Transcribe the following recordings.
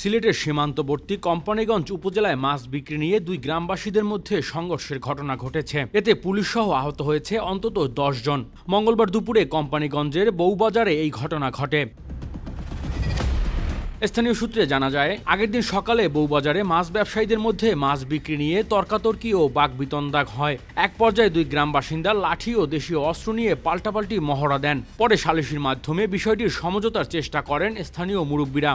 সিলেটের সীমান্তবর্তী কোম্পানিগঞ্জ উপজেলায় মাছ বিক্রি নিয়ে দুই গ্রামবাসীদের মধ্যে সংঘর্ষের ঘটনা ঘটেছে। এতে পুলিশসহ আহত হয়েছে অন্তত দশ জন। মঙ্গলবার দুপুরে কোম্পানিগঞ্জের বউবাজারে এই ঘটনা ঘটে। স্থানীয় সূত্রে জানা যায়, আগের দিন সকালে বউবাজারে মাছ ব্যবসায়ীদের মধ্যে মাছ বিক্রি নিয়ে তর্কাতর্কি ও বাগবিতন্দাগ হয়। এক পর্যায়ে দুই গ্রাম বাসিন্দা লাঠি ও দেশীয় অস্ত্র নিয়ে পাল্টাপাল্টি মহড়া দেন। পরে সালিসির মাধ্যমে বিষয়টির সমঝোতার চেষ্টা করেন স্থানীয় মুরব্বীরা।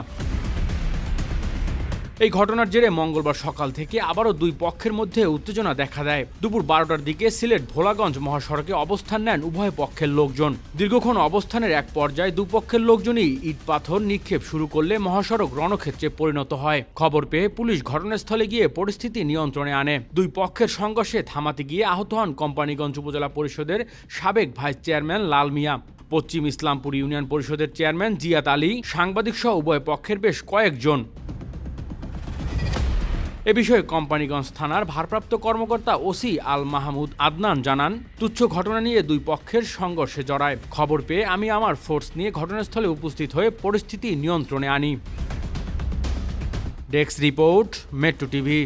এই ঘটনার জেরে মঙ্গলবার সকাল থেকে আবারও দুই পক্ষের মধ্যে উত্তেজনা দেখা দেয়। দুপুর বারোটার দিকে সিলেট ভোলাগঞ্জ মহাসড়কে অবস্থান নেন উভয় পক্ষের লোকজন। দীর্ঘক্ষণ অবস্থানের এক পর্যায়ে দুপক্ষের লোকজনই ইট পাথর নিক্ষেপ শুরু করলে মহাসড়ক রণক্ষেত্রে পরিণত হয়। খবর পেয়ে পুলিশ ঘটনাস্থলে গিয়ে পরিস্থিতি নিয়ন্ত্রণে আনে। দুই পক্ষের সংঘর্ষে থামাতে গিয়ে আহত হন কোম্পানিগঞ্জ উপজেলা পরিষদের সাবেক ভাইস চেয়ারম্যান লাল মিয়া। পশ্চিম ইসলামপুর ইউনিয়ন পরিষদের চেয়ারম্যান জিয়াত আলী, সাংবাদিক সহ উভয় পক্ষের বেশ কয়েকজন। এ বিষয়ে কোম্পানিগঞ্জ থানার ভারপ্রাপ্ত কর্মকর্তা ওসি আল মাহমুদ আদনান জানান, তুচ্ছ ঘটনা নিয়ে দুই পক্ষের সংঘর্ষে জড়ায়। খবর পেয়ে আমি আমার ফোর্স নিয়ে ঘটনাস্থলে উপস্থিত হয়ে পরিস্থিতি নিয়ন্ত্রণে আনি। Desk report, Metro TV.